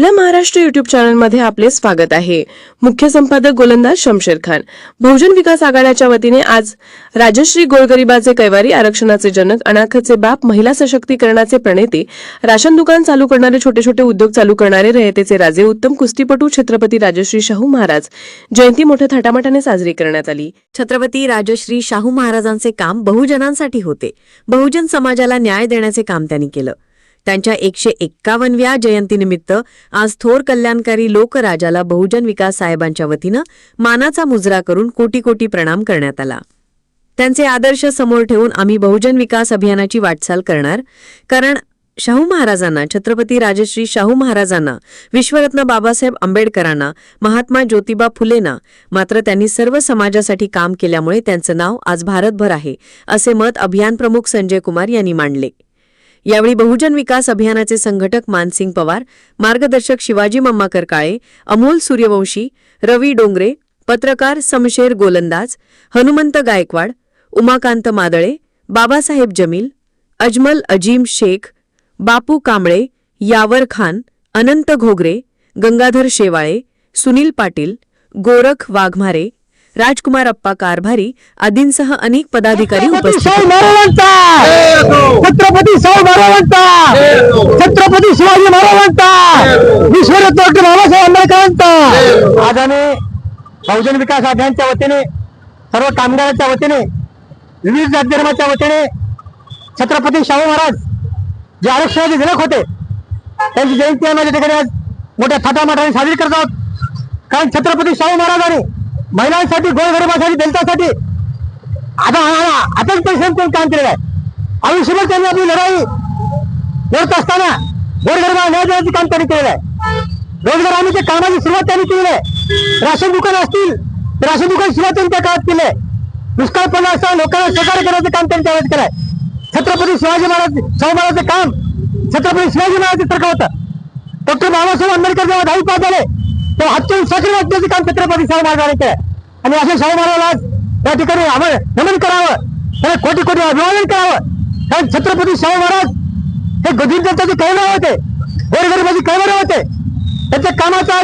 आपल्या महाराष्ट्र युट्यूब चॅनलमध्ये आपले स्वागत आहे. मुख्य संपादक गोलंदाज शमशेर खान. बहुजन विकास आघाड्याच्या वतीने आज राजश्री गोरगरिबाचे कैवारी आरक्षणाचे जनक अनाथचे बाप महिला सशक्तीकरणाचे प्रणेते राशन दुकान चालू करणारे छोटे छोटे उद्योग चालू करणारे रयतेचे राजे उत्तम कुस्तीपटू छत्रपती राजश्री शाहू महाराज. जयंती मोठ्या थाटामाटाने साजरी करण्यात आली. छत्रपती राजश्री शाहू महाराजांचे काम बहुजनांसाठी होते. बहुजन समाजाला न्याय देण्याचे काम त्यांनी केलं. त्यांच्या एकशे एक्कावनव्या जयंतीनिमित्त आज थोर कल्याणकारी लोकराजाला बहुजन विकास साहेबांच्या वतीनं मानाचा मुजरा करून कोटी कोटी प्रणाम करण्यात आला. त्यांचे आदर्श समोर ठेवून आम्ही बहुजन विकास अभियानाची वाटचाल करणार कारण शाहू महाराजांना छत्रपती राजश्री शाहू महाराजांना विश्वरत्न बाबासाहेब आंबेडकरांना महात्मा ज्योतिबा फुलेंना मात्र त्यांनी सर्व समाजासाठी काम केल्यामुळे त्यांचं नाव आज भारतभर आहे असे मत अभियान प्रमुख संजय कुमार यांनी मांडले. यावेळी बहुजन विकास अभियानाचे संघटक मानसिंग पवार मार्गदर्शक शिवाजी मम्माकर काळे अमोल सूर्यवंशी रवी डोंगरे पत्रकार समशेर गोलंदाज हनुमंत गायकवाड उमाकांत मादळे बाबासाहेब जमील अजमल अजीम शेख बापू कांबळे यावर खान अनंत घोगरे गंगाधर शेवाळे सुनील पाटील गोरख वाघमारे राजकुमार अप्पा कारभारी आदींसह अनेक पदाधिकारी उपस्थित छत्रपती शाहू महाराजांचा छत्रपती शिवाजी महाराजांचा विश्वरत्न डॉक्टर बाबासाहेब आंबेडकरांचा आज आम्ही बहुजन विकास अभियानच्या वतीने सर्व कामगारांच्या वतीने विविध जाती धर्माच्या वतीने छत्रपती शाहू महाराज जे आरक्षणाचे जनक होते त्यांची जयंती आम्ही या ठिकाणी आज मोठ्या थाटामाटाने साजरी करत आहोत. कारण छत्रपती शाहू महाराजांनी महिलांसाठी गोरगरिबांसाठी दलितांसाठी. आता आताच परिश्रम करून काम केलेलं आहे. आयुष्यभर त्यांनी आपली लढाई लढत असताना गोरगरिबा न्याय देण्याचं काम त्यांनी केलेलं आहे. रोजगार आम्ही त्या कामाची सुरुवात त्यांनी केलेली आहे. राशन दुकान असतील तर राशन दुकान सुरुवात त्यांनी त्या काळात केलंय दुष्काळ पडला असताना लोकांना सहकार्य करण्याचं काम त्यांनी त्यावेळेस केलंय छत्रपती शिवाजी महाराज शाहू महाराजचं काम छत्रपती शिवाजी महाराज सरकार होतं. डॉक्टर बाबासाहेब आंबेडकर जेव्हा दहावी पास झाले तेव्हा अत्यंत सक्रिय वाटण्याचं काम छत्रपती शाहू महाराजांनी केलं आणि अशा शाहू महाराजाला या ठिकाणी आम्हाला नमन करावं. त्याला कोटी कोटी अभिवादन करावं. कारण छत्रपती शाहू महाराज हे गरीब जनतेचे कैवार होते गोरगरिबाचे कैवार होते त्यांच्या कामाचा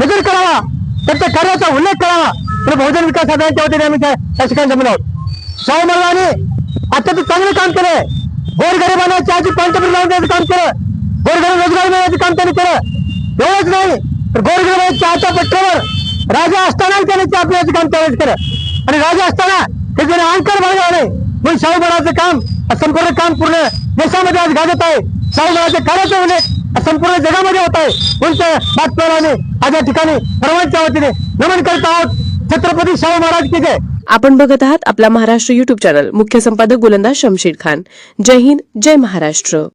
गजर करावा त्यांच्या कार्याचा उल्लेख करावा. तर बहुजन विकास अभियानच्या वतीने आम्ही त्या ठिकाणी जमलो शाहू महाराजांनी अत्यंत चांगलं काम केलंय गोरगरिबांना चहाची पंतप्रधान काम केलं. गोरगरीब रोजगार मिळण्याचं काम त्यांनी केलं. एवढंच नाही तर गोरगरीब चहाच्या पट्ट्यावर राजा असताना त्याने चहा पिण्याचं काम त्यावेळेस केलं. आणि राजा असताना हे जण अहंकार बाळगला म्हणून शाहूबळाचं काम संपूर्ण काम पूर्ण देशामध्ये आज गाजत आहे. शाहू महाराजच्या कार्याचा उल्लेख संपूर्ण जगामध्ये होत आहे. म्हणून त्या बातम्याने आज या ठिकाणी सर्वांच्या वतीने नमन करत आहोत. छत्रपती शाहू महाराज की जय. आपण बघत आहात आपला महाराष्ट्र युट्यूब चॅनल मुख्य संपादक गोलंदाज शमशेर खान. जय हिंद जय महाराष्ट्र.